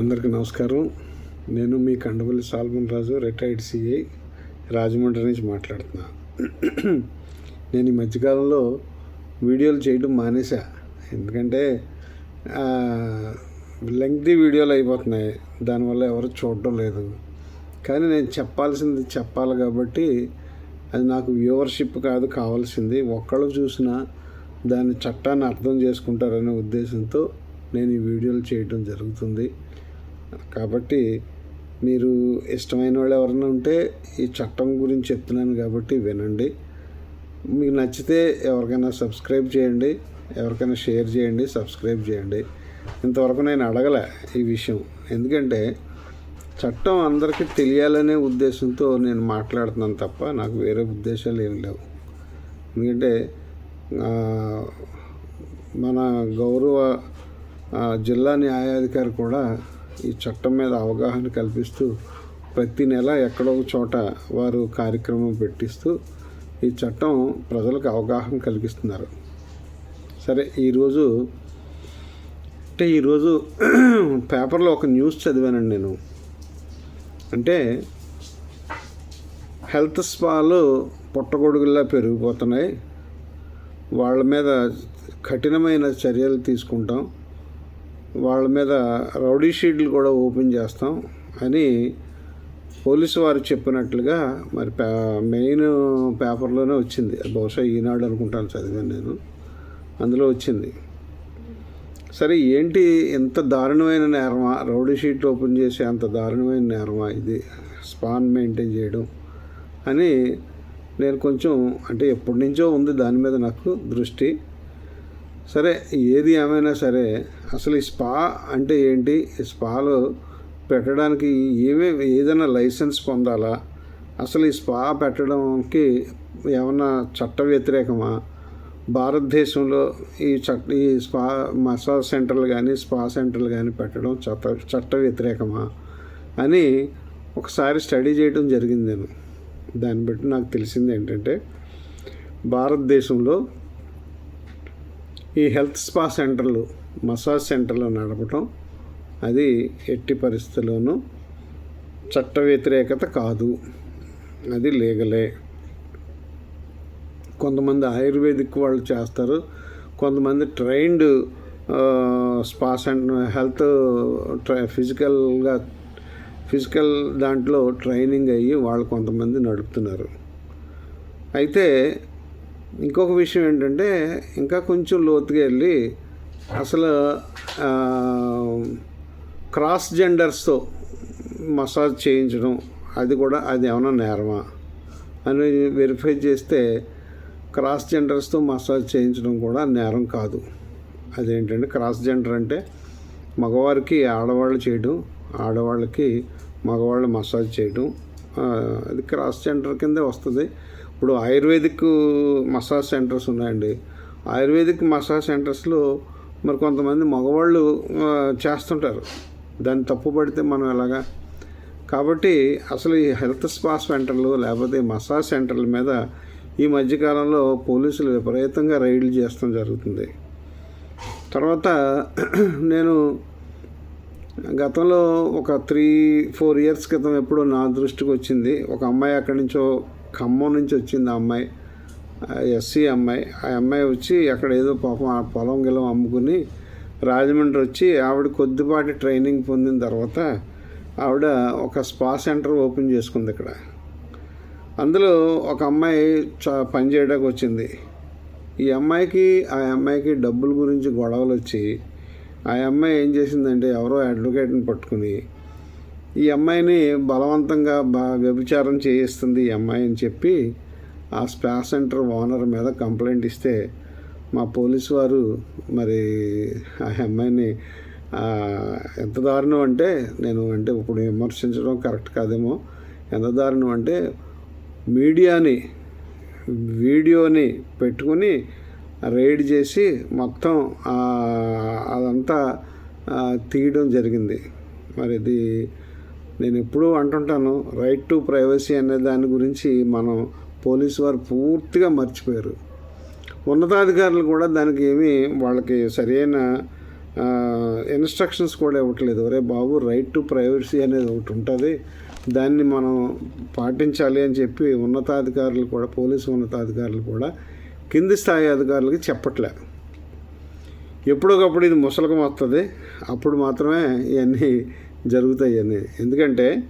అందరికీ నమస్కారం. నేను మీ Kandavalli Salmon Raju retired CI Rajahmundry నుంచి మాట్లాడుతున్నా. నేను ఈ మధ్యకాలంలో వీడియోలు చేయడం మానేశా. ఎందుకంటే లెంగ్తీ వీడియోలు అయిపోతున్నాయి. దానివల్ల ఎవరు చూడడం లేదు. కానీ నేను చెప్పాల్సింది చెప్పాలి కాబట్టి అది నాకు వ్యూవర్షిప్ కాదు కావాల్సింది. ఒక్కళ్ళు చూసినా దాని చట్టాన్ని అర్థం చేసుకుంటారనే ఉద్దేశంతో నేను ఈ వీడియోలు చేయడం జరుగుతుంది. కాబట్టి మీరు ఇష్టమైన వాళ్ళు ఎవరైనా ఉంటే ఈ చట్టం గురించి చెప్తున్నాను కాబట్టి వినండి. మీకు నచ్చితే ఎవరికైనా సబ్స్క్రైబ్ చేయండి ఎవరికైనా షేర్ చేయండి సబ్స్క్రైబ్ చేయండి. ఇంతవరకు నేను అడగలే ఈ విషయం. ఎందుకంటే చట్టం అందరికీ తెలియాలనే ఉద్దేశంతో నేను మాట్లాడుతున్నాను తప్ప నాకు వేరే ఉద్దేశాలు ఏమి లేవు. ఎందుకంటే మన గౌరవ జిల్లా న్యాయాధికారి కూడా ఈ చట్టం మీద అవగాహన కల్పిస్తూ ప్రతి నెల ఎక్కడో ఒక చోట వారు కార్యక్రమం పెట్టిస్తూ ఈ చట్టం ప్రజలకు అవగాహన కలిగిస్తున్నారు సరే ఈరోజు అంటే ఈరోజు పేపర్లో ఒక న్యూస్ చదివానండి నేను. అంటే హెల్త్ స్పాలు పుట్టగొడుగుల్లా పెరిగిపోతున్నాయి. వాళ్ళ మీద కఠినమైన చర్యలు తీసుకుంటాం. వాళ్ళ మీద రౌడీ షీట్లు కూడా ఓపెన్ చేస్తాం అని పోలీసు వారు చెప్పినట్లుగా మరి పే మెయిన్ పేపర్లోనే వచ్చింది. బహుశా ఈనాడు అనుకుంటాను చదివాను నేను. అందులో వచ్చింది. సరే ఏంటి ఎంత దారుణమైన నేరమా? రౌడీ షీట్ ఓపెన్ చేసే అంత దారుణమైన నేరమా ఇది? స్పాన్ మెయింటైన్ చేయడం అని నేను కొంచెం అంటే ఎప్పటి నుంచో ఉంది దాని మీద నాకు దృష్టి. సరే ఏది ఏమైనా సరే అసలు ఈ స్పా అంటే ఏంటి? ఈ స్పాలో పెట్టడానికి ఏమేమి ఏదైనా లైసెన్స్ పొందాలా? అసలు ఈ స్పా పెట్టడానికి ఏమన్నా చట్ట వ్యతిరేకమా? భారతదేశంలో ఈ చట్ట ఈ స్పా మసాజ్ సెంటర్లు కానీ స్పా సెంటర్లు కానీ పెట్టడం చట్ట చట్ట వ్యతిరేకమా? అని ఒకసారి స్టడీ చేయడం జరిగింది నేను. దాన్ని బట్టి నాకు తెలిసింది ఏంటంటే భారతదేశంలో ఈ హెల్త్ స్పా సెంటర్లు మసాజ్ సెంటర్లు నడపటం అది ఎట్టి పరిస్థితుల్లోనూ చట్ట వ్యతిరేకత కాదు. అది లీగలే. కొంతమంది ఆయుర్వేదిక్ వాళ్ళు చేస్తారు. కొంతమంది trained spa centre health try ఫిజికల్గా ఫిజికల్ దాంట్లో ట్రైనింగ్ అయ్యి వాళ్ళు కొంతమంది నడుపుతున్నారు. అయితే ఇంకొక విషయం ఏంటంటే ఇంకా కొంచెం లోతుగా వెళ్ళి అసలు క్రాస్ జెండర్స్తో మసాజ్ చేయించడం అది కూడా అది ఏమైనా నేరమా? అని వెరిఫై చేస్తే క్రాస్ జెండర్స్తో మసాజ్ చేయించడం కూడా నేరం కాదు. అదేంటంటే క్రాస్ జెండర్ అంటే మగవారికి ఆడవాళ్ళు చేయడం ఆడవాళ్ళకి మగవాళ్ళు మసాజ్ చేయడం అది క్రాస్ జెండర్ కిందే వస్తుంది. ఇప్పుడు ఆయుర్వేదిక్ మసాజ్ సెంటర్స్ ఉన్నాయండి. ఆయుర్వేదిక్ మసాజ్ సెంటర్స్లో మరి కొంతమంది మగవాళ్ళు చేస్తుంటారు. దాన్ని తప్పు పడితే మనం ఎలాగా? కాబట్టి అసలు ఈ హెల్త్ స్పా సెంటర్లు లేకపోతే మసాజ్ సెంటర్ల మీద ఈ మధ్యకాలంలో పోలీసులు విపరీతంగా రైడ్లు చేస్తాం జరుగుతుంది. తర్వాత నేను గతంలో ఒక త్రీ ఫోర్ ఇయర్స్ క్రితం ఎప్పుడో నా దృష్టికి వచ్చింది ఒక అమ్మాయి అక్కడి నుంచో ఖమ్మం నుంచి వచ్చింది ఆ అమ్మాయి ఎస్సీ అమ్మాయి. ఆ అమ్మాయి వచ్చి అక్కడ ఏదో పాపం ఆ పొలం గిలం అమ్ముకుని రాజమండ్రి వచ్చి ఆవిడ కొద్దిపాటి ట్రైనింగ్ పొందిన తర్వాత ఆవిడ ఒక స్పా సెంటర్ ఓపెన్ చేసుకుంది ఇక్కడ. అందులో ఒక అమ్మాయి చ పనిచేయడానికి వచ్చింది. ఈ అమ్మాయికి ఆ అమ్మాయికి డబ్బుల గురించి గొడవలు వచ్చి ఆ అమ్మాయి ఏం చేసిందంటే ఎవరో అడ్వకేట్ని పట్టుకుని ఈ అమ్మాయిని బలవంతంగా బా వ్యభిచారం చేయిస్తుంది ఈ అమ్మాయి అని చెప్పి ఆ స్పా సెంటర్ ఓనర్ మీద కంప్లైంట్ ఇస్తే మా పోలీసు వారు మరి ఆ అమ్మాయిని ఎంత దారుణం అంటే నేను అంటే ఇప్పుడు విమర్శించడం కరెక్ట్ కాదేమో. ఎంత దారుణం అంటే మీడియాని వీడియోని పెట్టుకుని రైడ్ చేసి మొత్తం అదంతా తీయడం జరిగింది. మరి ఇది నేను ఎప్పుడూ అంటుంటాను రైట్ టు ప్రైవసీ అనే దాని గురించి మనం పోలీసు వారు పూర్తిగా మర్చిపోయారు. ఉన్నతాధికారులు కూడా దానికి ఏమీ వాళ్ళకి సరైన ఇన్స్ట్రక్షన్స్ కూడా ఇవ్వట్లేదు. ఒరే బాబు రైట్ టు ప్రైవసీ అనేది ఒకటి ఉంటుంది. దాన్ని మనం పాటించాలి అని చెప్పి ఉన్నతాధికారులు కూడా పోలీసు ఉన్నతాధికారులు కూడా కింది స్థాయి అధికారులకి చెప్పట్లే. ఎప్పుడొకప్పుడు ఇది ముసలకం వస్తుంది అప్పుడు మాత్రమే ఇవన్నీ జరుగుతాయి అని ఎందుకంటే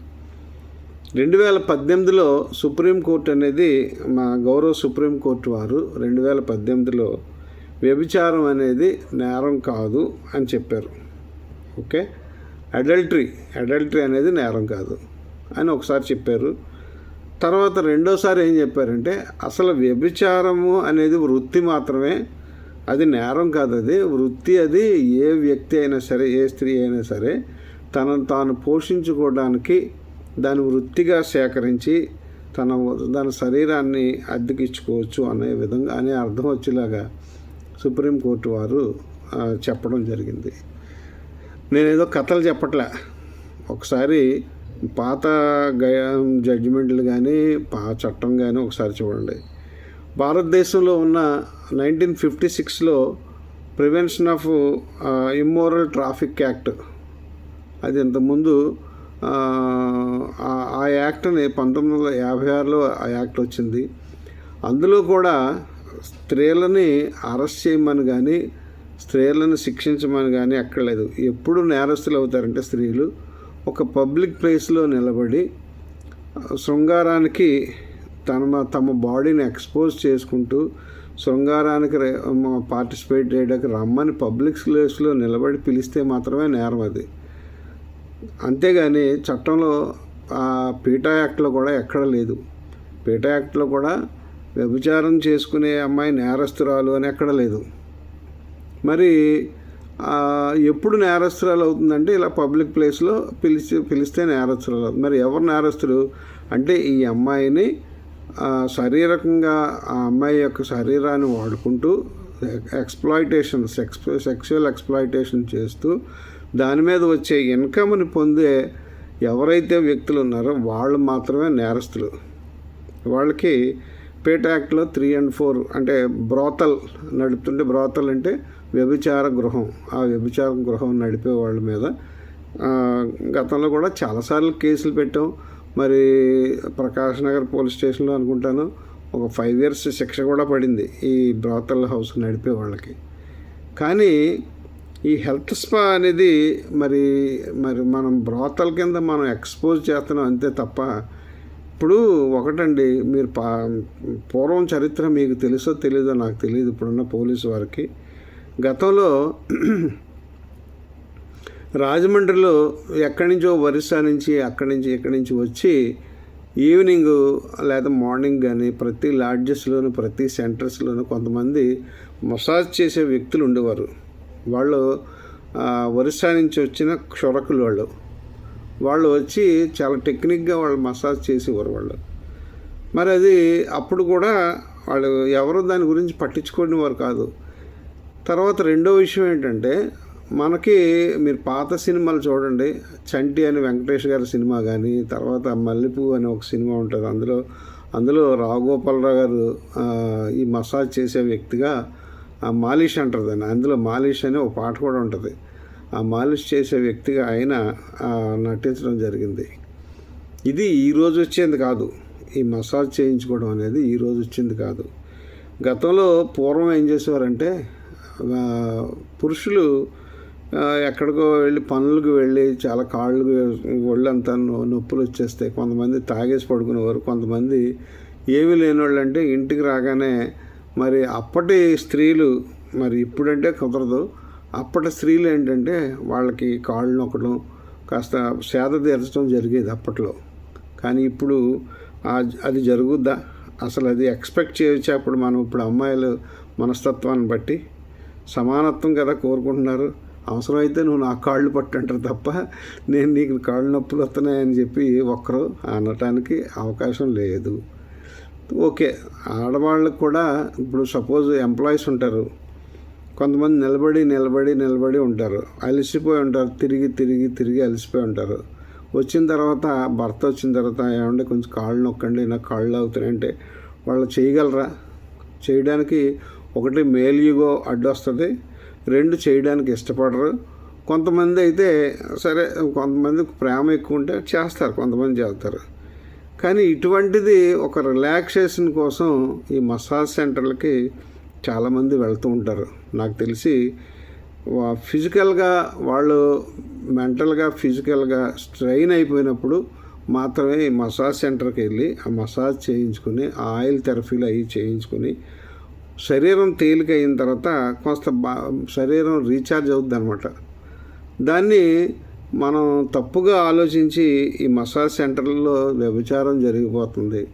రెండు వేల పద్దెనిమిదిలో సుప్రీంకోర్టు అనేది మా గౌరవ సుప్రీంకోర్టు వారు రెండు వేల పద్దెనిమిదిలో వ్యభిచారం అనేది నేరం కాదు అని చెప్పారు. ఓకే? అడల్టరీ అడల్టరీ అనేది నేరం కాదు అని ఒకసారి చెప్పారు. తర్వాత రెండోసారి ఏం చెప్పారంటే అసలు వ్యభిచారము అనేది వృత్తి మాత్రమే అది నేరం కాదు అది. వృత్తి అది ఏ వ్యక్తి అయినా సరే ఏ స్త్రీ అయినా సరే తనను తాను పోషించుకోవడానికి దాని వృత్తిగా సేకరించి తన తన శరీరాన్ని అద్దెకిచ్చుకోవచ్చు అనే విధంగా అనే అర్థం వచ్చేలాగా సుప్రీంకోర్టు వారు చెప్పడం జరిగింది. నేనేదో కథలు చెప్పట్లే. ఒకసారి పాత గయ జడ్జిమెంట్లు కానీ పా చట్టం కానీ ఒకసారి చూడండి. భారతదేశంలో ఉన్న నైన్టీన్ ఫిఫ్టీ సిక్స్లో prevention of immoral traffic act అది ఇంతకుముందు ఆ, యాక్ట్ని పంతొమ్మిది వందల యాభై ఆరులో ఆ యాక్ట్ వచ్చింది. అందులో కూడా స్త్రీలని అరెస్ట్ చేయమని కానీ స్త్రీలను శిక్షించమని కానీ అక్కర్లేదు. ఎప్పుడు నేరస్తులు అవుతారంటే స్త్రీలు. ఒక పబ్లిక్ ప్లేస్లో నిలబడి శృంగారానికి తమ తమ బాడీని ఎక్స్పోజ్ చేసుకుంటూ శృంగారానికి పార్టిసిపేట్ చేయడానికి రమ్మని పబ్లిక్ ప్లేస్లో నిలబడి పిలిస్తే మాత్రమే నేరం అది. అంతేగాని చట్టంలో ఆ పీటా యాక్ట్లో కూడా ఎక్కడ లేదు. పీటా యాక్ట్లో కూడా వ్యభిచారం చేసుకునే అమ్మాయి నేరస్తురాలు అని ఎక్కడ లేదు. మరి ఎప్పుడు నేరస్తురాలు అవుతుందంటే ఇలా పబ్లిక్ ప్లేస్లో పిలిచి పిలిస్తే నేరస్తురాలు అవుతుంది. మరి ఎవరు నేరస్తుడు అంటే ఈ అమ్మాయిని శారీరకంగా ఆ అమ్మాయి యొక్క శరీరాన్ని వాడుకుంటూ ఎక్స్ప్లాయిటేషన్ సెక్స్ సెక్షువల్ ఎక్స్ప్లాయిటేషన్ చేస్తూ దాని మీద వచ్చే ఇన్కమ్ని పొందే ఎవరైతే వ్యక్తులు ఉన్నారో వాళ్ళు మాత్రమే నేరస్తులు. వాళ్ళకి పేట యాక్ట్లో త్రీ అండ్ ఫోర్ అంటే బ్రోతల్ నడుపుతుంటే బ్రోతల్ అంటే వ్యభిచార గృహం. ఆ వ్యభిచార గృహం నడిపే వాళ్ళ మీద గతంలో కూడా చాలాసార్లు కేసులు పెట్టాం. మరి ప్రకాష్ నగర్ పోలీస్ స్టేషన్లో అనుకుంటాను ఒక ఫైవ్ ఇయర్స్ శిక్ష కూడా పడింది ఈ బ్రోతల్ హౌస్ నడిపే వాళ్ళకి. కానీ ఈ హెల్త్ స్పా అనేది మరి మరి మనం బ్రోతల కింద మనం ఎక్స్పోజ్ చేస్తున్నాం అంతే తప్ప ఇప్పుడు ఒకటండి మీరు పా పూర్వం చరిత్ర మీకు తెలుసో తెలీదో నాకు తెలియదు ఇప్పుడున్న పోలీసు వారికి. గతంలో రాజమండ్రిలో ఎక్కడి నుంచో ఒరిస్సా నుంచి అక్కడి నుంచి ఇక్కడి నుంచి వచ్చి ఈవినింగ్ లేదా మార్నింగ్ కానీ ప్రతి లాడ్జెస్లోను ప్రతి సెంటర్స్లోను కొంతమంది మసాజ్ చేసే వ్యక్తులు ఉండేవారు. వాళ్ళు ఒరిస్సా నుంచి వచ్చిన క్షురకులు వాళ్ళు. వాళ్ళు వచ్చి చాలా టెక్నిక్గా వాళ్ళు మసాజ్ చేసేవారు వాళ్ళు. మరి అది అప్పుడు కూడా వాళ్ళు ఎవరు దాని గురించి పట్టించుకునే వారు కాదు. తర్వాత రెండో విషయం ఏంటంటే మనకి మీరు పాత సినిమాలు చూడండి. చంటి అని వెంకటేష్ గారి సినిమా కానీ తర్వాత మల్లెపూ అనే ఒక సినిమా ఉంటుంది. అందులో అందులో రాఘగోపాలరావు గారు ఈ మసాజ్ చేసే వ్యక్తిగా ఆ మాలిష్ అంటారు దాన్ని. అందులో మాలిష్ అనే ఒక పాట కూడా ఉంటుంది. ఆ మాలిష్ చేసే వ్యక్తిగా ఆయన నటించడం జరిగింది. ఇది ఈ రోజు వచ్చేది కాదు. ఈ మసాజ్ చేయించుకోవడం అనేది ఈ రోజు వచ్చింది కాదు. గతంలో పూర్వం ఏం చేసేవారంటే పురుషులు ఎక్కడికో వెళ్ళి పనులకు వెళ్ళి చాలా కాళ్ళకు ఒళ్ళంతా నొప్పులు వచ్చేస్తాయి. కొంతమంది తాగేసి పడుకునేవారు. కొంతమంది ఏమీ లేని వాళ్ళు అంటే ఇంటికి రాగానే మరి అప్పటి స్త్రీలు మరి ఇప్పుడంటే కుదరదు. అప్పటి స్త్రీలు ఏంటంటే వాళ్ళకి కాళ్ళు నొక్కడం కాస్త సేద తీర్చడం జరిగేది అప్పట్లో. కానీ ఇప్పుడు అది జరుగుద్దా? అసలు అది ఎక్స్పెక్ట్ చేయొచ్చు? అప్పుడు మనం ఇప్పుడు అమ్మాయిలు మనస్తత్వాన్ని బట్టి సమానత్వం కదా కోరుకుంటున్నారు. అవసరమైతే నువ్వు నా కాళ్ళు పట్టంటారు తప్ప నేను నీకు కాళ్ళు నొప్పులు వస్తున్నాయని చెప్పి ఒక్కరు అనటానికి అవకాశం లేదు. ఓకే ఆడవాళ్ళకు కూడా ఇప్పుడు సపోజ్ ఎంప్లాయీస్ ఉంటారు. కొంతమంది నిలబడి నిలబడి నిలబడి ఉంటారు. అలసిపోయి ఉంటారు. తిరిగి తిరిగి తిరిగి అలసిపోయి ఉంటారు. వచ్చిన తర్వాత భర్త వచ్చిన తర్వాత ఏమంటే కొంచెం కాళ్ళు నొక్కండి నాకు కాళ్ళు అవుతున్నాయంటే వాళ్ళు చేయగలరా? చేయడానికి ఒకటి మేల్ యుగో అడ్డొస్తుంది రెండు చేయడానికి ఇష్టపడరు. కొంతమంది అయితే సరే కొంతమంది ప్రేమ ఎక్కువ ఉంటే చేస్తారు కొంతమంది చేస్తారు. కానీ ఇటువంటిది ఒక రిలాక్సేషన్ కోసం ఈ మసాజ్ సెంటర్లకి చాలామంది వెళ్తూ ఉంటారు. నాకు తెలిసి ఫిజికల్గా వాళ్ళు మెంటల్గా ఫిజికల్గా స్ట్రెయిన్ అయిపోయినప్పుడు మాత్రమే ఈ మసాజ్ సెంటర్కి వెళ్ళి ఆ మసాజ్ చేయించుకుని ఆ ఆయిల్ థెరపీలు అవి చేయించుకుని శరీరం తేలిక అయిన తర్వాత కొంత బా శరీరం రీఛార్జ్ అవుద్ది అనమాట దాన్ని మనం తప్పుగా ఆలోచించి ఈ మసాజ్ సెంటర్లలో వ్యభిచారం జరిగిపోతుంది.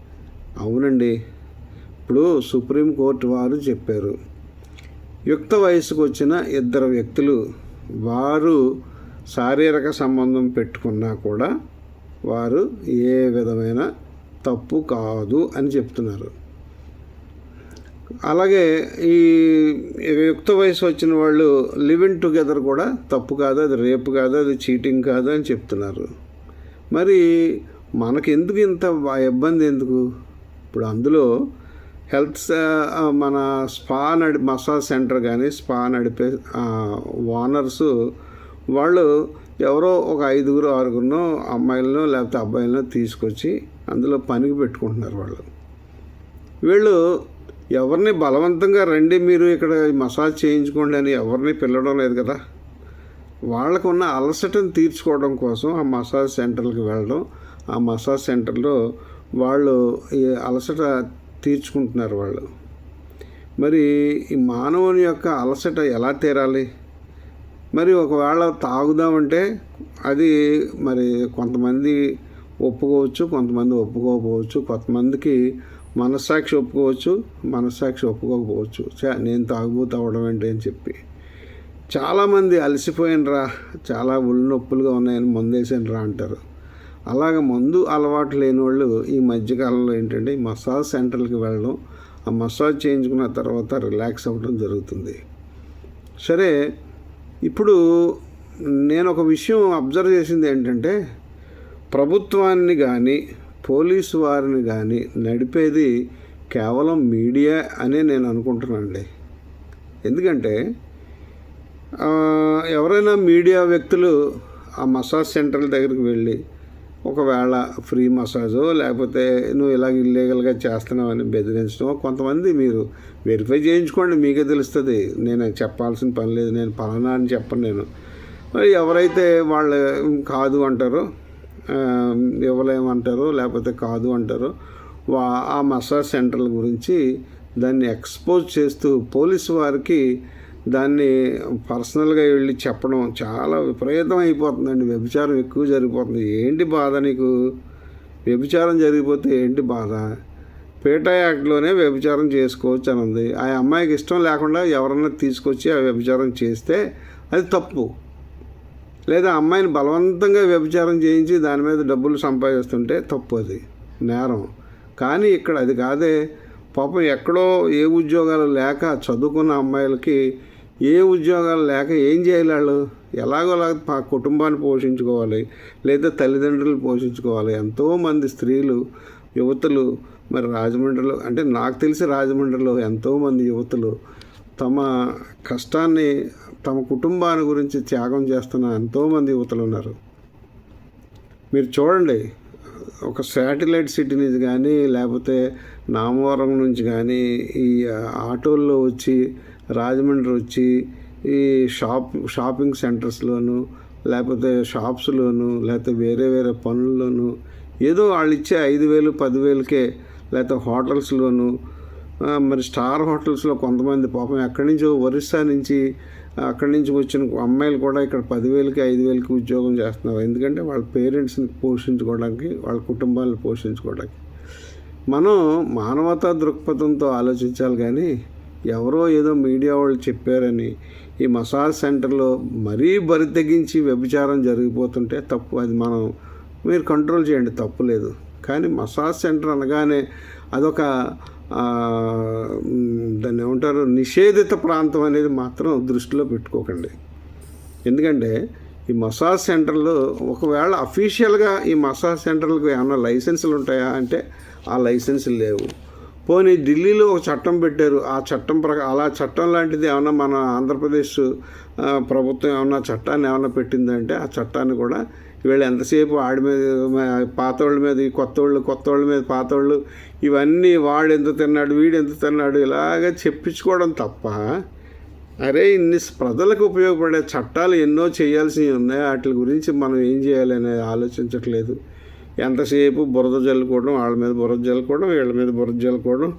అవునండి. ఇప్పుడు సుప్రీంకోర్టు వారు చెప్పారు. యుక్త వయసుకు వచ్చిన ఇద్దరు వ్యక్తులు వారు శారీరక సంబంధం పెట్టుకున్నా కూడా వారు ఏ విధమైన తప్పు కాదు అని చెప్తున్నారు. అలాగే ఈ యుక్త వయసు వచ్చిన వాళ్ళు లివ్ ఇన్ టుగెదర్ కూడా తప్పు కాదు అది రేపు కాదు అది చీటింగ్ కాదు అని చెప్తున్నారు. మరి మనకి ఎందుకు ఇంత ఇబ్బంది ఎందుకు? ఇప్పుడు అందులో హెల్త్ మన స్పా నడి మసాజ్ సెంటర్ కానీ స్పా నడిపే ఓనర్స్ వాళ్ళు ఎవరో ఒక ఐదుగురు ఆరుగురునో అమ్మాయిలను లేకపోతే అబ్బాయిలను తీసుకొచ్చి అందులో పనికి పెట్టుకుంటున్నారు వాళ్ళు. వీళ్ళు ఎవరిని బలవంతంగా రండి మీరు ఇక్కడ మసాజ్ చేయించుకోండి అని ఎవరిని పిల్లడం లేదు కదా. వాళ్ళకు ఉన్న అలసటను తీర్చుకోవడం కోసం ఆ మసాజ్ సెంటర్కి వెళ్ళడం ఆ మసాజ్ సెంటర్లో వాళ్ళు ఈ అలసట తీర్చుకుంటున్నారు వాళ్ళు. మరి ఈ మానవుని యొక్క అలసట ఎలా తీరాలి? మరి ఒకవేళ తాగుదామంటే అది మరి కొంతమంది ఒప్పుకోవచ్చు కొంతమంది ఒప్పుకోకపోవచ్చు కొంతమందికి మనస్సాక్షి ఒప్పుకోవచ్చు మనస్సాక్షి ఒప్పుకోకపోవచ్చు. చా నేను తాగుబోతు అవడం ఏంటి అని చెప్పి. చాలామంది అలసిపోయినరా చాలా ఒళ్ళు నొప్పులుగా ఉన్నాయని మందేసాను రా అంటారు. అలాగ మందు అలవాటు లేని వాళ్ళు ఈ మధ్యకాలంలో ఏంటంటే ఈ మసాజ్ సెంటర్కి వెళ్ళడం ఆ మసాజ్ చేయించుకున్న తర్వాత రిలాక్స్ అవ్వడం జరుగుతుంది. సరే ఇప్పుడు నేను ఒక విషయం అబ్జర్వ్ చేసింది ఏంటంటే ప్రభుత్వాన్ని కానీ పోలీసు వారిని కానీ నడిపేది కేవలం మీడియా అనే నేను అనుకుంటున్నానండి ఎందుకంటే ఎవరైనా మీడియా వ్యక్తులు ఆ మసాజ్ సెంటర్ల దగ్గరికి వెళ్ళి ఒకవేళ ఫ్రీ మసాజో లేకపోతే నువ్వు ఇలాగ ఇల్లీగల్గా చేస్తున్నావని బెదిరించడం కొంతమంది మీరు వెరిఫై చేయించుకోండి మీకే తెలుస్తుంది. నేను చెప్పాల్సిన పని లేదు నేను పలానా అని చెప్పను నేను. మరి ఎవరైతే వాళ్ళు కాదు అంటారో ఇవ్వలేమంటారు లేకపోతే కాదు అంటారు. వా ఆ మసాజ్ సెంటర్ల గురించి దాన్ని ఎక్స్పోజ్ చేస్తూ పోలీసు వారికి దాన్ని పర్సనల్గా వెళ్ళి చెప్పడం చాలా విపరీతం అయిపోతుందండి. వ్యభిచారం ఎక్కువ జరిగిపోతుంది. ఏంటి బాధ నీకు? వ్యభిచారం జరిగిపోతే ఏంటి బాధ? పేటా యాక్ట్లోనే వ్యభిచారం చేసుకోవచ్చు అని ఉంది ఆ అమ్మాయికి ఇష్టం లేకుండా ఎవరన్నా తీసుకొచ్చి ఆ వ్యభిచారం చేస్తే అది తప్పు. లేదా అమ్మాయిని బలవంతంగా వ్యభిచారం చేయించి దాని మీద డబ్బులు సంపాదిస్తుంటే తప్పు అది నేరం. కానీ ఇక్కడ అది కాదే పాపం ఎక్కడో ఏ ఉద్యోగాలు లేక చదువుకున్న అమ్మాయిలకి ఏ ఉద్యోగాలు లేక ఏం చేయాలి వాళ్ళు? ఎలాగోలా కుటుంబాన్ని పోషించుకోవాలి లేదా తల్లిదండ్రులు పోషించుకోవాలి. ఎంతోమంది స్త్రీలు యువతులు మరి రాజమండ్రిలో అంటే నాకు తెలిసి రాజమండ్రిలో ఎంతోమంది యువతులు తమ కష్టాన్ని తమ కుటుంబాన్ని గురించి త్యాగం చేస్తున్న ఎంతోమంది యువతలు ఉన్నారు. మీరు చూడండి ఒక శాటిలైట్ సిటీ నుంచి కానీ లేకపోతే నామవరం నుంచి కానీ ఈ ఆటోల్లో వచ్చి రాజమండ్రి వచ్చి ఈ షాప్ షాపింగ్ సెంటర్స్లోను లేకపోతే షాప్స్లోను లేకపోతే వేరే వేరే పనుల్లోనూ ఏదో వాళ్ళు ఇచ్చే ఐదు వేలు పదివేలకే లేకపోతే హోటల్స్లోను మరి స్టార్ హోటల్స్లో కొంతమంది పాపం ఎక్కడి నుంచో ఒరిస్సా నుంచి అక్కడి నుంచి వచ్చిన అమ్మాయిలు కూడా ఇక్కడ పదివేలకి ఐదు వేలకి ఉద్యోగం చేస్తున్నారు. ఎందుకంటే వాళ్ళ పేరెంట్స్ని పోషించుకోవడానికి వాళ్ళ కుటుంబాలను పోషించుకోవడానికి. మనం మానవతా దృక్పథంతో ఆలోచించాలి కానీ ఎవరో ఏదో మీడియా వాళ్ళు చెప్పారని ఈ మసాజ్ సెంటర్లో మరీ బరి తెగించి వ్యభిచారం జరిగిపోతుంటే తప్పు. అది మనం మీరు కంట్రోల్ చేయండి తప్పు లేదు. కానీ మసాజ్ సెంటర్ అనగానే అదొక దాన్ని ఏమంటారు? నిషేధిత ప్రాంతం అనేది మాత్రం దృష్టిలో పెట్టుకోకండి. ఎందుకంటే ఈ మసాజ్ సెంటర్లో ఒకవేళ అఫీషియల్గా ఈ మసాజ్ సెంటర్లకు ఏమైనా లైసెన్సులు ఉంటాయా? అంటే ఆ లైసెన్సులు లేవు. పోనీ ఢిల్లీలో ఒక చట్టం పెట్టారు. ఆ చట్టం ప్రకారం అలా చట్టం లాంటిది ఏమన్నా మన ఆంధ్రప్రదేశ్ ప్రభుత్వం ఏమన్నా చట్టాన్ని ఏమన్నా పెట్టిందంటే ఆ చట్టాన్ని కూడా వీళ్ళు ఎంతసేపు ఆడి మీద పాత వాళ్ళ మీద కొత్త వాళ్ళు కొత్త వాళ్ళ మీద వాళ్ళు ఇవన్నీ వాడు ఎంత తిన్నాడు వీడు ఎంత తిన్నాడు ఇలాగ చెప్పించుకోవడం తప్ప అరే ఇన్ని ప్రజలకు ఉపయోగపడే చట్టాలు ఎన్నో చేయాల్సినవి ఉన్నాయి. వాటి గురించి మనం ఏం చేయాలి అనేది ఆలోచించట్లేదు. ఎంతసేపు బురద జల్లుకోవడం వాళ్ళ మీద బురద జల్లుకోవడం వీళ్ళ మీద బురద జల్లుకోవడం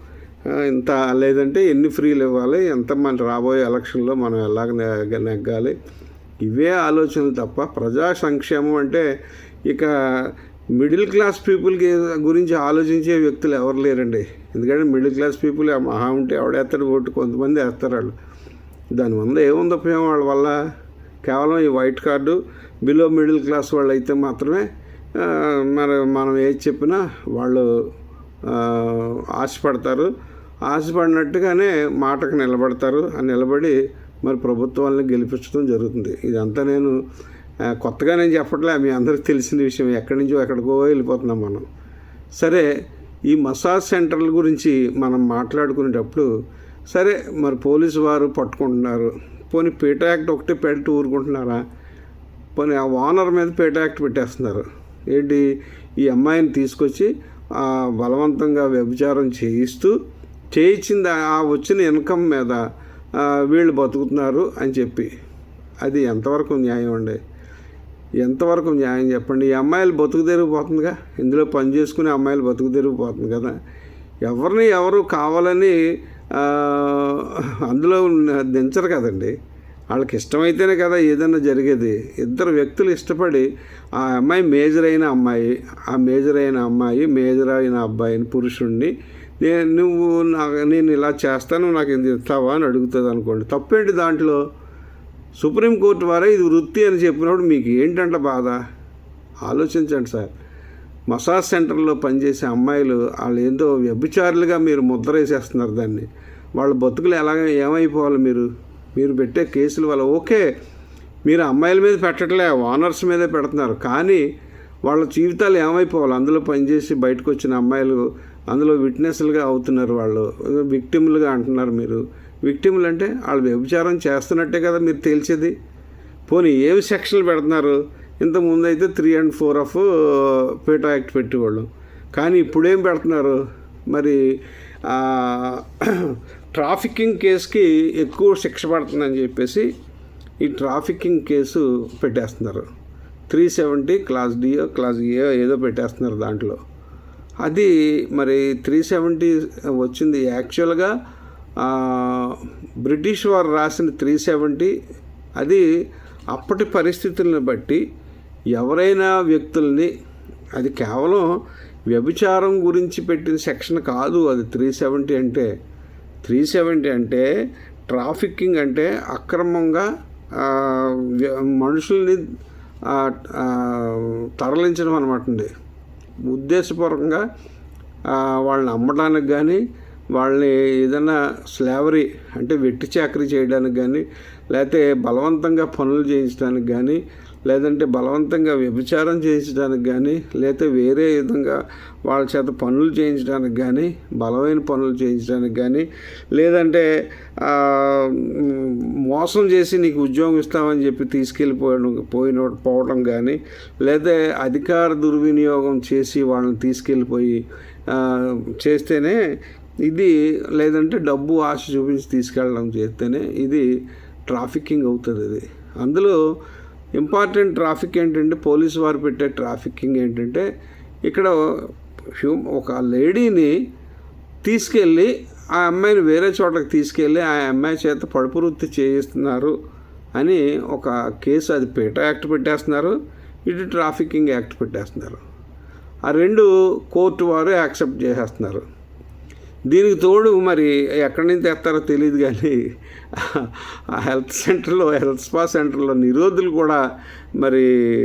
ఇంత లేదంటే ఎన్ని ఫ్రీలు ఇవ్వాలి ఎంత మన రాబోయే ఎలక్షన్లో మనం ఎలాగ నెగ్గ- నెగ్గాలి? ఇవే ఆలోచనలు తప్ప ప్రజా సంక్షేమం అంటే ఇక మిడిల్ క్లాస్ పీపుల్కి గురించి ఆలోచించే వ్యక్తులు ఎవరు లేరండి. ఎందుకంటే మిడిల్ క్లాస్ పీపుల్ మహా ఉంటే ఎవడేస్తాడు ఓటు? కొంతమంది వేస్తారు వాళ్ళు. దానివల్ల ఏముంది ఉపయోగం? వాళ్ళ వల్ల కేవలం ఈ white card below middle class వాళ్ళు అయితే మాత్రమే మరి మనం ఏది చెప్పినా వాళ్ళు ఆశపడతారు. ఆశపడినట్టుగానే మాటకు నిలబడతారు. ఆ నిలబడి మరి ప్రభుత్వాలను గెలిపించడం జరుగుతుంది. ఇదంతా నేను కొత్తగా నేను చెప్పట్లే మీ అందరికి తెలిసిన విషయం. ఎక్కడి నుంచో ఎక్కడికో వెళ్ళిపోతున్నాం మనం. సరే ఈ మసాజ్ సెంటర్ల గురించి మనం మాట్లాడుకునేటప్పుడు సరే మరి పోలీసు వారు పట్టుకుంటున్నారు. పోనీ పేట యాక్ట్ ఒకటి పెట్టి ఊరుకుంటున్నారా? పోనీ ఆ ఓనర్ మీద పేట యాక్ట్ పెట్టేస్తున్నారు. ఏంటి? ఈ అమ్మాయిని తీసుకొచ్చి ఆ, బలవంతంగా వ్యభిచారం చేయిస్తూ చేయించింది ఆ వచ్చిన ఇన్కమ్ మీద వీళ్ళు బతుకుతున్నారు అని చెప్పి. అది ఎంతవరకు న్యాయం అండి? ఎంతవరకు న్యాయం చెప్పండి? ఈ అమ్మాయిలు బతుకు తిరిగిపోతుందిగా. ఇందులో పని చేసుకునే అమ్మాయిలు బతుకు తిరిగిపోతుంది కదా. ఎవరిని ఎవరు కావాలని అందులో దించరు కదండి. వాళ్ళకి ఇష్టమైతేనే కదా ఏదైనా జరిగేది. ఇద్దరు వ్యక్తులు ఇష్టపడి ఆ అమ్మాయి మేజర్ అయిన అమ్మాయి ఆ మేజర్ అయిన అమ్మాయి మేజర్ అయిన అబ్బాయిని పురుషుణ్ణి నేను నువ్వు నాకు నేను ఇలా చేస్తాను నాకు ఇది ఇస్తావా అని అడుగుతుంది అనుకోండి. తప్పేంటి దాంట్లో? సుప్రీంకోర్టు వారే ఇది వృత్తి అని చెప్పినప్పుడు మీకు ఏంటంట బాధ? ఆలోచించండి సార్. మసాజ్ సెంటర్లో పనిచేసే అమ్మాయిలు వాళ్ళు ఏందో వ్యభిచారులుగా మీరు ముద్ర వేసేస్తున్నారు దాన్ని. వాళ్ళ బతుకులు ఎలాగ ఏమైపోవాలి మీరు? మీరు పెట్టే కేసులు వల్ల ఓకే మీరు అమ్మాయిల మీద పెట్టట్లే ఓనర్స్ మీదే పెడుతున్నారు. కానీ వాళ్ళ జీవితాలు ఏమైపోవాలి? అందులో పనిచేసి బయటకు వచ్చిన అమ్మాయిలు అందులో విట్నెస్లుగా అవుతున్నారు వాళ్ళు విక్టిమ్లుగా అంటున్నారు మీరు. విక్టిములు అంటే వాళ్ళు వ్యభిచారం చేస్తున్నట్టే కదా మీరు తేల్చేది. పోనీ ఏమి సెక్షన్లు పెడుతున్నారు? ఇంతకుముందు అయితే three and four of PITA act పెట్టేవాళ్ళు. కానీ ఇప్పుడేం పెడుతున్నారు? మరి ట్రాఫికింగ్ కేసుకి ఎక్కువ శిక్ష పడుతుందని చెప్పేసి ఈ ట్రాఫికింగ్ కేసు పెట్టేస్తున్నారు. త్రీ సెవెంటీ క్లాస్ డియో క్లాస్ ఏ ఏదో పెట్టేస్తున్నారు దాంట్లో. అది మరి త్రీ సెవెంటీ వచ్చింది యాక్చువల్గా బ్రిటిష్ వారు రాసిన త్రీ సెవెంటీ అది అప్పటి పరిస్థితులను బట్టి ఎవరైనా వ్యక్తుల్ని అది కేవలం వ్యభిచారం గురించి పెట్టిన సెక్షన్ కాదు అది త్రీ సెవెంటీ అంటే. త్రీ సెవెంటీ అంటే ట్రాఫికింగ్ అంటే అక్రమంగా మనుషుల్ని తరలించడం అనమాట అండి. ఉద్దేశపూర్వకంగా వాళ్ళని అమ్మడానికి కానీ వాళ్ళని ఏదైనా స్లావరీ అంటే వెట్టి చాకరీ చేయడానికి కానీ లేకపోతే బలవంతంగా పనులు చేయించడానికి కానీ లేదంటే బలవంతంగా వ్యభిచారం చేయించడానికి కానీ లేకపోతే వేరే విధంగా వాళ్ళ చేత పనులు చేయించడానికి కానీ బలమైన పనులు చేయించడానికి కానీ లేదంటే మోసం చేసి నీకు ఉద్యోగం ఇస్తామని చెప్పి తీసుకెళ్ళిపోయిన పోయిన పోవడం కానీ లేదా అధికార దుర్వినియోగం చేసి వాళ్ళని తీసుకెళ్ళిపోయి చేస్తేనే ఇది లేదంటే డబ్బు ఆశ చూపించి తీసుకెళ్ళడం చేస్తేనే ఇది ట్రాఫికింగ్ అవుతుంది ఇది. అందులో ఇంపార్టెంట్ ట్రాఫిక్ ఏంటంటే పోలీసు వారు పెట్టే ట్రాఫికింగ్ ఏంటంటే ఇక్కడ హ్యూ ఒక లేడీని తీసుకెళ్ళి ఆ అమ్మాయిని వేరే చోటకి తీసుకెళ్ళి ఆ అమ్మాయి చేత పడుపు వృత్తి చేయిస్తున్నారు అని ఒక కేసు అది పేట యాక్ట్ పెట్టేస్తున్నారు ఇటు ట్రాఫికింగ్ యాక్ట్ పెట్టేస్తున్నారు. ఆ రెండు కోర్టు వారు యాక్సెప్ట్ చేసేస్తున్నారు. దీనికి తోడు మరి ఎక్కడి నుంచి తెస్తారో తెలియదు కానీ ఆ హెల్త్ సెంటర్లో హెల్త్ స్పా సెంటర్లో నిరోధులు కూడా మరి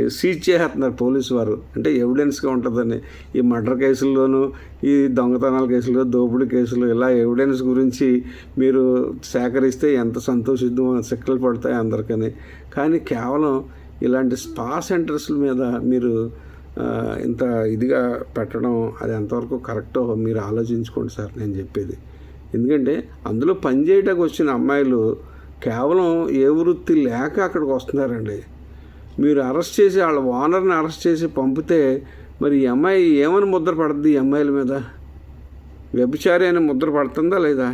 సీజ్ చేస్తున్నారు పోలీసు వారు. అంటే ఎవిడెన్స్గా ఉంటుందని. ఈ మర్డర్ కేసుల్లోనూ ఈ దొంగతనాల కేసులు దోపిడీ కేసులు ఇలా ఎవిడెన్స్ గురించి మీరు సేకరిస్తే ఎంత సంతోషిద్దో సిక్కలు పడతాయి అందరికని. కానీ కేవలం ఇలాంటి స్పా సెంటర్స్ మీద మీరు ఇంత ఇదిగా పెట్టడం అది ఎంతవరకు కరెక్టో మీరు ఆలోచించుకోండి సార్ నేను చెప్పేది. ఎందుకంటే అందులో పనిచేయటానికి వచ్చిన అమ్మాయిలు కేవలం ఏ వృత్తి లేక అక్కడికి వస్తున్నారండి. మీరు అరెస్ట్ చేసి వాళ్ళ ఓనర్ని అరెస్ట్ చేసి పంపితే మరి ఈ అమ్మాయి ఏమని ముద్ర పడుతుంది ఈ అమ్మాయిల మీద? వ్యభిచారి అని ముద్ర పడుతుందా లేదా?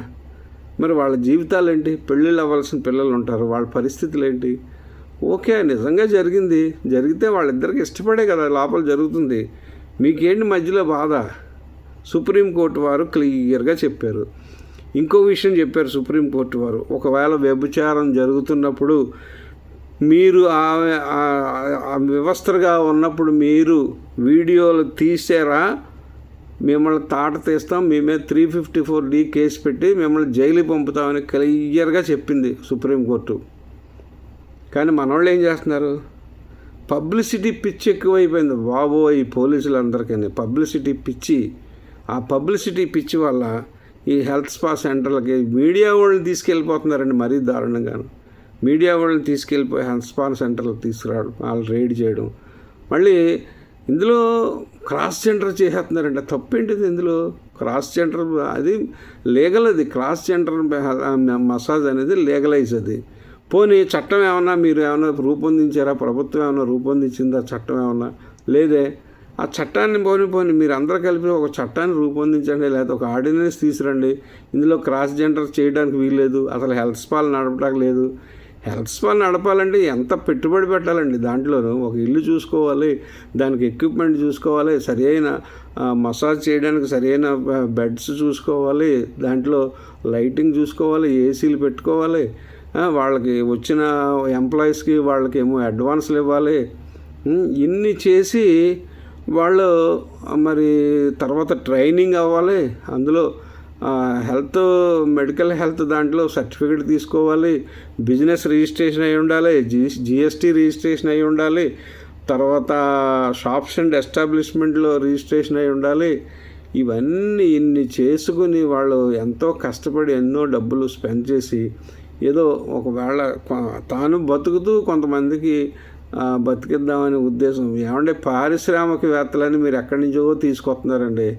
మరి వాళ్ళ జీవితాలు ఏంటి పెళ్ళిళ్ళు అవ్వాల్సిన పిల్లలు ఉంటారు. వాళ్ళ పరిస్థితులు ఏంటి ఓకే నిజంగా జరిగింది. జరిగితే వాళ్ళిద్దరికి ఇష్టపడే కదా లోపల జరుగుతుంది. మీకేంటి మధ్యలో బాధ? సుప్రీంకోర్టు వారు క్లియర్గా చెప్పారు. ఇంకో విషయం చెప్పారు సుప్రీంకోర్టు వారు. ఒకవేళ వ్యభిచారం జరుగుతున్నప్పుడు మీరు ఆ- వ్యవస్థగా ఉన్నప్పుడు మీరు వీడియోలు తీసారా? మిమ్మల్ని తాట తీస్తాం. మేమే three fifty four D case పెట్టి మిమ్మల్ని జైలు పంపుతామని క్లియర్గా చెప్పింది సుప్రీంకోర్టు కానీ మనోళ్ళు ఏం చేస్తున్నారు? పబ్లిసిటీ పిచ్చి ఎక్కువైపోయింది. బాబో ఈ పోలీసులందరికీ పబ్లిసిటీ పిచ్చి. ఆ పబ్లిసిటీ పిచ్చి వల్ల ఈ హెల్త్ స్పా సెంటర్లకి మీడియా వాళ్ళని తీసుకెళ్ళిపోతున్నారండి మరీ దారుణంగాను. మీడియా వాళ్ళని తీసుకెళ్ళిపోయి హెల్త్ స్పా సెంటర్లకు తీసుకురావడం వాళ్ళు రైడ్ చేయడం. మళ్ళీ ఇందులో క్రాస్ జెండర్ చేసేస్తున్నారండి. తప్పేంటిది ఇందులో? క్రాస్ జెండర్ అది లీగల్ అది. క్రాస్ జెండర్ మసాజ్ అనేది లీగలైజ్ అది. పోనీ చట్టం ఏమన్నా మీరు ఏమైనా రూపొందించారా? ప్రభుత్వం ఏమైనా రూపొందించిందా? చట్టం ఏమన్నా? లేదే. ఆ చట్టాన్ని పోని పోని మీరు అందరూ కలిపి ఒక చట్టాన్ని రూపొందించండి లేదా ఒక ఆర్డినెన్స్ తీసురండి ఇందులో క్రాస్ జెండర్ చేయడానికి వీల్లేదు అసలు హెల్త్ స్పాలు నడపడానికి లేదు. హెల్త్ స్పా నడపాలంటే ఎంత పెట్టుబడి పెట్టాలండి దాంట్లోనూ? ఒక ఇల్లు చూసుకోవాలి దానికి ఎక్విప్మెంట్ చూసుకోవాలి సరి అయిన మసాజ్ చేయడానికి సరైన బెడ్స్ చూసుకోవాలి దాంట్లో లైటింగ్ చూసుకోవాలి ఏసీలు పెట్టుకోవాలి వాళ్ళకి వచ్చిన ఎంప్లాయీస్కి వాళ్ళకి ఏమో అడ్వాన్స్లు ఇవ్వాలి. ఇన్ని చేసి వాళ్ళు మరి తర్వాత ట్రైనింగ్ అవ్వాలి. అందులో హెల్త్ మెడికల్ హెల్త్ దాంట్లో సర్టిఫికేట్ తీసుకోవాలి. బిజినెస్ రిజిస్ట్రేషన్ అయి ఉండాలి. జి జిఎస్టీ రిజిస్ట్రేషన్ అయి ఉండాలి. తర్వాత షాప్స్ అండ్ ఎస్టాబ్లిష్మెంట్లో రిజిస్ట్రేషన్ అయి ఉండాలి. ఇవన్నీ ఇన్ని చేసుకుని వాళ్ళు ఎంతో కష్టపడి ఎన్నో డబ్బులు స్పెండ్ చేసి ఏదో ఒకవేళ తాను బతుకుతూ కొంతమందికి బతికిద్దామనే ఉద్దేశం. ఏమంటే పారిశ్రామికవేత్తలని మీరు ఎక్కడి నుంచో తీసుకొస్తున్నారండి.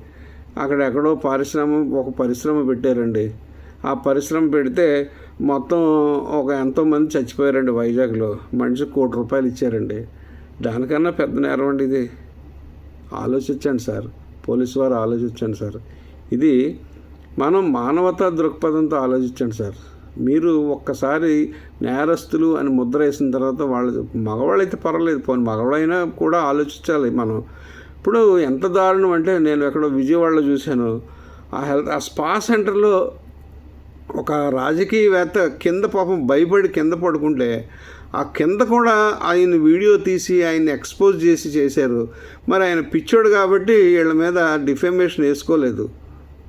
అక్కడ ఎక్కడో పారిశ్రమ ఒక పరిశ్రమ పెట్టారండి. ఆ పరిశ్రమ పెడితే మొత్తం ఒక ఎంతోమంది చచ్చిపోయారండి వైజాగ్లో. మనిషికి కోటి రూపాయలు ఇచ్చారండి. దానికన్నా పెద్ద నేరం అండి ఇది. ఆలోచించండి సార్. పోలీసు వారు ఆలోచించండి సార్. ఇది మనం మానవతా దృక్పథంతో ఆలోచించండి సార్. మీరు ఒక్కసారి నేరస్తులు అని ముద్ర వేసిన తర్వాత వాళ్ళు మగవాళ్ళైతే పర్వాలేదు పోనీ మగవాళ్ళైనా కూడా ఆలోచించాలి మనం. ఇప్పుడు ఎంత దారుణం అంటే నేను ఎక్కడో విజయవాడలో చూశాను. ఆ హెల్త్ ఆ స్పా సెంటర్లో ఒక రాజకీయవేత్త కింద పాపం భయపడి కింద పడుకుంటే ఆ కింద కూడా ఆయన వీడియో తీసి ఆయన ఎక్స్పోజ్ చేసి చేశారు. మరి ఆయన పిచ్చోడు కాబట్టి వీళ్ళ మీద డిఫెమేషన్ వేసుకోలేదు.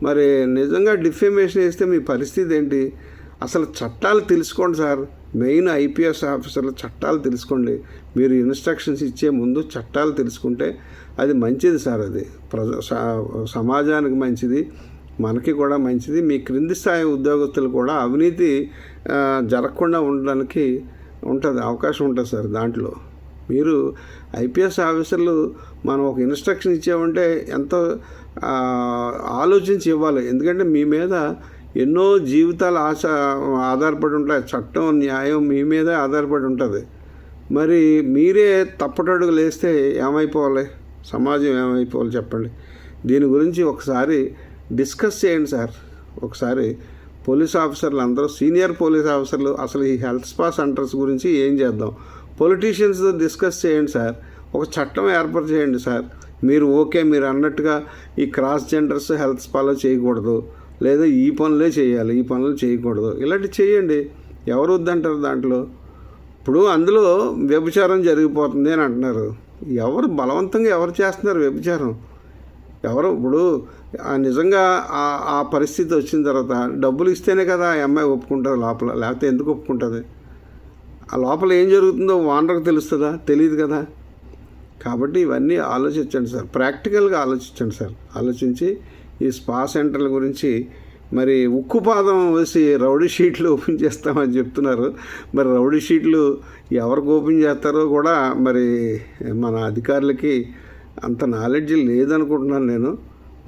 మరి నిజంగా డిఫెమేషన్ వేస్తే మీ పరిస్థితి ఏంటి? అసలు చట్టాలు తెలుసుకోండి సార్. మెయిన్ ఐపీఎస్ ఆఫీసర్లు చట్టాలు తెలుసుకోండి. మీరు ఇన్స్ట్రక్షన్స్ ఇచ్చే ముందు చట్టాలు తెలుసుకుంటే అది మంచిది సార్ అది. ప్రజ స- సమాజానికి మంచిది మనకి కూడా మంచిది. మీ క్రింది స్థాయి ఉద్యోగస్తులు కూడా అవినీతి జరగకుండా ఉండడానికి ఉంటుంది అవకాశం ఉంటుంది సార్ దాంట్లో. మీరు ఐపీఎస్ ఆఫీసర్లు మనం ఒక ఇన్స్ట్రక్షన్ ఇచ్చామంటే ఎంతో ఆలోచించి ఇవ్వాలి. ఎందుకంటే మీ మీద ఎన్నో జీవితాలు ఆశ ఆధారపడి ఉంటాయి. చట్టం న్యాయం మీ మీదే ఆధారపడి ఉంటుంది. మరి మీరే తప్పటడుగు లేస్తే ఏమైపోవాలి? సమాజం ఏమైపోవాలి చెప్పండి. దీని గురించి ఒకసారి డిస్కస్ చేయండి సార్. ఒకసారి పోలీస్ ఆఫీసర్లు అందరూ సీనియర్ పోలీస్ ఆఫీసర్లు అసలు ఈ హెల్త్ స్పా సెంటర్స్ గురించి ఏం చేద్దాం? పొలిటీషియన్స్తో డిస్కస్ చేయండి సార్. ఒక చట్టం ఏర్పాటు చేయండి సార్. మీరు ఓకే మీరు అన్నట్టుగా ఈ క్రాస్ జెండర్స్ హెల్త్ స్పాలో చేయకూడదు. లేదా ఈ పనులే చేయాలి ఈ పనులు చేయకూడదు. ఇలాంటివి చేయండి. ఎవరు వద్దంటారు దాంట్లో? ఇప్పుడు అందులో వ్యభిచారం జరిగిపోతుంది అని అంటున్నారు. ఎవరు బలవంతంగా ఎవరు చేస్తున్నారు వ్యభిచారం? ఎవరు ఇప్పుడు ఆ నిజంగా ఆ పరిస్థితి వచ్చిన తర్వాత డబ్బులు ఇస్తేనే కదా ఆ అమ్మాయి ఒప్పుకుంటారు లోపల లేకపోతే ఎందుకు ఒప్పుకుంటుంది? ఆ లోపల ఏం జరుగుతుందో వానరకు తెలుస్తుందా? తెలియదు కదా. కాబట్టి ఇవన్నీ ఆలోచించండి సార్. ప్రాక్టికల్గా ఆలోచించండి సార్. ఆలోచించి ఈ స్పా సెంటర్ల గురించి మరి ఉక్కు పాదం వేసి రౌడీ షీట్లు ఓపెన్ చేస్తామని చెప్తున్నారు. మరి రౌడీ షీట్లు ఎవరికి ఓపెన్ చేస్తారో కూడా మరి మన అధికారులకి అంత నాలెడ్జ్ లేదనుకుంటున్నాను నేను.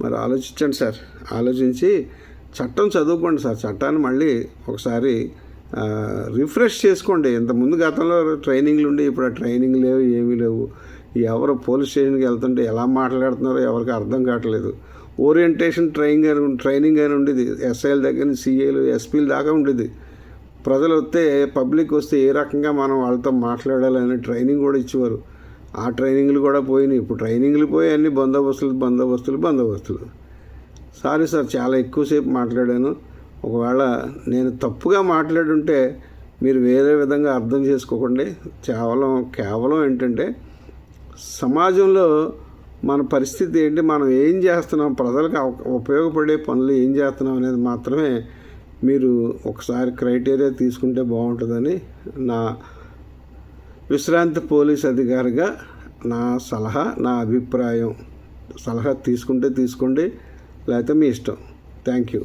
మరి ఆలోచించండి సార్. ఆలోచించి చట్టం చదువుకోండి సార్. చట్టాన్ని మళ్ళీ ఒకసారి రిఫ్రెష్ చేసుకోండి. ఇంతకుముందు గతంలో ట్రైనింగ్లు ఉండి ఇప్పుడు ఆ ట్రైనింగ్ లేవు ఏమీ లేవు. ఎవరు పోలీస్ స్టేషన్కి వెళ్తుంటే ఎలా మాట్లాడుతున్నారో ఎవరికి అర్థం కావట్లేదు. ఓరియంటేషన్ ట్రైనింగ్ అని ట్రైనింగ్ అని ఉండేది. ఎస్ఐల దగ్గర నుంచి సీఏలు ఎస్పీల దాకా ఉండేది. ప్రజలు వస్తే పబ్లిక్ వస్తే ఏ రకంగా మనం వాళ్ళతో మాట్లాడాలని ట్రైనింగ్ కూడా ఇచ్చేవారు. ఆ ట్రైనింగ్లు కూడా పోయినాయి. ఇప్పుడు ట్రైనింగ్లు పోయి అన్ని బందోబస్తులు బందోబస్తులు బందోబస్తులు. సారీ సార్ చాలా ఎక్కువసేపు మాట్లాడాను. ఒకవేళ నేను తప్పుగా మాట్లాడుంటే మీరు వేరే విధంగా అర్థం చేసుకోకండి. కేవలం కేవలం ఏంటంటే సమాజంలో మన పరిస్థితి ఏంటి? మనం ఏం చేస్తున్నాం? ప్రజలకు ఉపయోగపడే పనులు ఏం చేస్తున్నాం అనేది మాత్రమే మీరు ఒకసారి క్రైటీరియా తీసుకుంటే బాగుంటుందని నా విశ్రాంతి పోలీస్ అధికారిగా నా సలహా నా అభిప్రాయం. సలహా తీసుకుంటే తీసుకోండి లేకపోతే మీ ఇష్టం. Thank you.